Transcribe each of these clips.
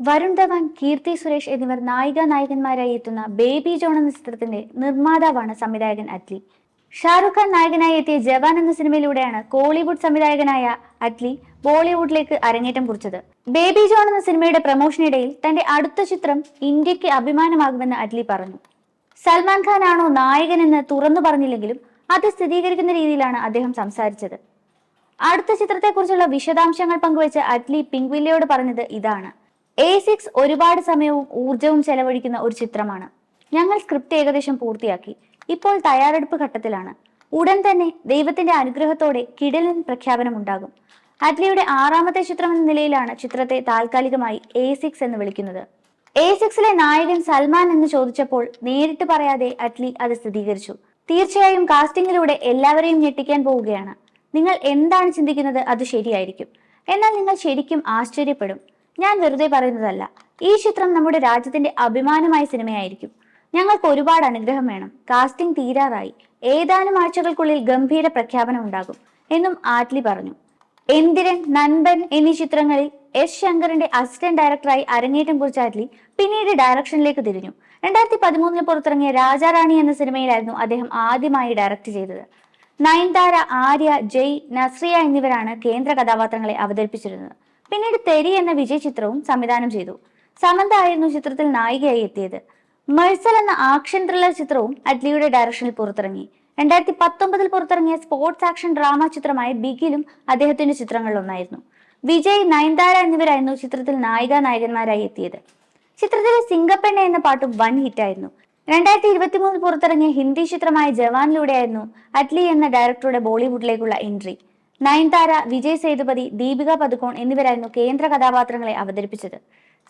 വരുൺ ധവാൻ കീർത്തി സുരേഷ് എന്നിവർ നായിക നായകന്മാരായി എത്തുന്ന ബേബി ജോൺ എന്ന ചിത്രത്തിന്റെ നിർമ്മാതാവാണ് സംവിധായകൻ അറ്റ്ലി. ഷാറുഖ് ഖാൻ നായകനായി എത്തിയ ജവാൻ എന്ന സിനിമയിലൂടെയാണ് കോളിവുഡ് സംവിധായകനായ അറ്റ്ലി ബോളിവുഡിലേക്ക് അരങ്ങേറ്റം കുറിച്ചത്. ബേബി ജോൺ എന്ന സിനിമയുടെ പ്രമോഷനിടയിൽ തന്റെ അടുത്ത ചിത്രം ഇന്ത്യയ്ക്ക് അഭിമാനമാകുമെന്ന് അറ്റ്ലി പറഞ്ഞു. സൽമാൻ ഖാൻ ആണോ നായകനെന്ന് തുറന്നു പറഞ്ഞില്ലെങ്കിലും അത് സ്ഥിരീകരിക്കുന്ന രീതിയിലാണ് അദ്ദേഹം സംസാരിച്ചത്. അടുത്ത ചിത്രത്തെക്കുറിച്ചുള്ള വിശദാംശങ്ങൾ പങ്കുവെച്ച് അറ്റ്ലി പിങ്ക്വില്ലയോട് പറഞ്ഞത് ഇതാണ്. എ സിക്സ് ഒരുപാട് സമയവും ഊർജവും ചെലവഴിക്കുന്ന ഒരു ചിത്രമാണ്. ഞങ്ങൾ സ്ക്രിപ്റ്റ് ഏകദേശം പൂർത്തിയാക്കി. ഇപ്പോൾ തയ്യാറെടുപ്പ് ഘട്ടത്തിലാണ്. ഉടൻ തന്നെ ദൈവത്തിന്റെ അനുഗ്രഹത്തോടെ കിടലൻ പ്രഖ്യാപനമുണ്ടാകും അറ്റ്ലിയുടെ ആറാമത്തെ ചിത്രം എന്ന നിലയിലാണ് ചിത്രത്തെ താൽക്കാലികമായി എ സിക്സ് എന്ന് വിളിക്കുന്നത്. എ സിക്സിലെ നായകൻ സൽമാൻ എന്ന് ചോദിച്ചപ്പോൾ നേരിട്ട് പറയാതെ അറ്റ്ലി അത് സ്ഥിരീകരിച്ചു. തീർച്ചയായും കാസ്റ്റിംഗിലൂടെ എല്ലാവരെയും ഞെട്ടിക്കാൻ പോവുകയാണ്. നിങ്ങൾ എന്താണ് ചിന്തിക്കുന്നത് അത് ശരിയായിരിക്കും. എന്നാൽ നിങ്ങൾ ശരിക്കും ആശ്ചര്യപ്പെടും. ഞാൻ വെറുതെ പറയുന്നതല്ല. ഈ ചിത്രം നമ്മുടെ രാജ്യത്തിന്റെ അഭിമാനമായ സിനിമയായിരിക്കും. ഞങ്ങൾക്ക് ഒരുപാട് അനുഗ്രഹം വേണം. കാസ്റ്റിംഗ് തീരാറായി. ഏതാനും ആഴ്ചകൾക്കുള്ളിൽ ഗംഭീര പ്രഖ്യാപനം ഉണ്ടാകും എന്നും ആറ്റ്ലി പറഞ്ഞു. എന്തിരൻ നൻപൻ എന്നീ ചിത്രങ്ങളിൽ എസ് ശങ്കറിന്റെ അസിസ്റ്റന്റ് ഡയറക്ടറായി അരങ്ങേറ്റം കുറിച്ച അറ്റ്ലി പിന്നീട് ഡയറക്ഷനിലേക്ക് തിരിഞ്ഞു. രണ്ടായിരത്തി പതിമൂന്നിൽ പുറത്തിറങ്ങിയ രാജാറാണി എന്ന സിനിമയിലായിരുന്നു അദ്ദേഹം ആദ്യമായി ഡയറക്ട് ചെയ്തത്. നയൻതാര ആര്യ ജയ് നസ്രിയ എന്നിവരാണ് കേന്ദ്ര കഥാപാത്രങ്ങളെ അവതരിപ്പിച്ചിരുന്നത്. പിന്നീട് തെരി എന്ന വിജയ് ചിത്രവും സംവിധാനം ചെയ്തു. സമന്ത ആയിരുന്നു ചിത്രത്തിൽ നായികയായി എത്തിയത്. മഴ്സൽ എന്ന ആക്ഷൻ ത്രില്ലർ ചിത്രവും അറ്റ്ലിയുടെ ഡയറക്ഷനിൽ പുറത്തിറങ്ങി. രണ്ടായിരത്തി പത്തൊമ്പതിൽ പുറത്തിറങ്ങിയ സ്പോർട്സ് ആക്ഷൻ ഡ്രാമ ചിത്രമായ ബിഗിലും അദ്ദേഹത്തിന്റെ ചിത്രങ്ങളിലൊന്നായിരുന്നു. വിജയ് നയൻതാര എന്നിവരായിരുന്നു ചിത്രത്തിൽ നായിക നായകന്മാരായി എത്തിയത്. ചിത്രത്തിലെ സിംഗപ്പെണ്ണ എന്ന പാട്ടും വൻ ഹിറ്റായിരുന്നു രണ്ടായിരത്തി ഇരുപത്തി മൂന്നിൽ പുറത്തിറങ്ങിയ ഹിന്ദി ചിത്രമായ ജവാനിലൂടെയായിരുന്നു അറ്റ്ലി എന്ന ഡയറക്ടറുടെ ബോളിവുഡിലേക്കുള്ള എൻട്രി നയൻതാര വിജയ് സേതുപതി ദീപിക പതുക്കോൺ എന്നിവരായിരുന്നു കേന്ദ്ര കഥാപാത്രങ്ങളെ അവതരിപ്പിച്ചത്.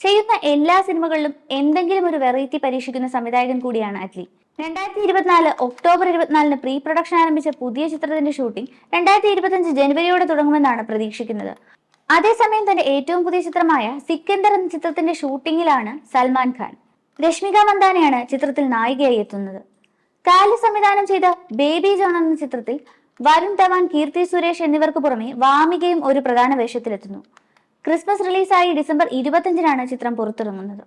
ചെയ്യുന്ന എല്ലാ സിനിമകളിലും എന്തെങ്കിലും ഒരു വെറൈറ്റി പരീക്ഷിക്കുന്ന സംവിധായകൻ കൂടിയാണ് അറ്റ്ലി. രണ്ടായിരത്തി ഇരുപത്തിനാല് ഒക്ടോബർ ഇരുപത്തിനാലിന് പ്രീ പ്രൊഡക്ഷൻ ആരംഭിച്ച പുതിയ ചിത്രത്തിന്റെ ഷൂട്ടിംഗ് രണ്ടായിരത്തി ഇരുപത്തിയഞ്ച് ജനുവരിയോടെ തുടങ്ങുമെന്നാണ് പ്രതീക്ഷിക്കുന്നത്. അതേസമയം തന്റെ ഏറ്റവും പുതിയ ചിത്രമായ സിക്കന്ദർ എന്ന ചിത്രത്തിന്റെ ഷൂട്ടിംഗിലാണ് സൽമാൻ ഖാൻ. രശ്മിക മന്ദാനയാണ് ചിത്രത്തിൽ നായികയായി എത്തുന്നത്. കാലി സംവിധാനം ചെയ്ത ബേബി ജോൺ എന്ന ചിത്രത്തിൽ വരുൺ ധവാൻ കീർത്തി സുരേഷ് എന്നിവർക്ക് പുറമെ വാമികയും ഒരു പ്രധാന വേഷത്തിലെത്തുന്നു. ക്രിസ്മസ് റിലീസായി ഡിസംബർ ഇരുപത്തിയഞ്ചിനാണ് ചിത്രം പുറത്തിറങ്ങുന്നത്.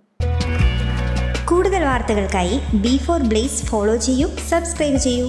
കൂടുതൽ വാർത്തകൾക്കായി ബി ഫോർ ബ്ലേസ് ഫോളോ ചെയ്യൂ സബ്സ്ക്രൈബ് ചെയ്യൂ.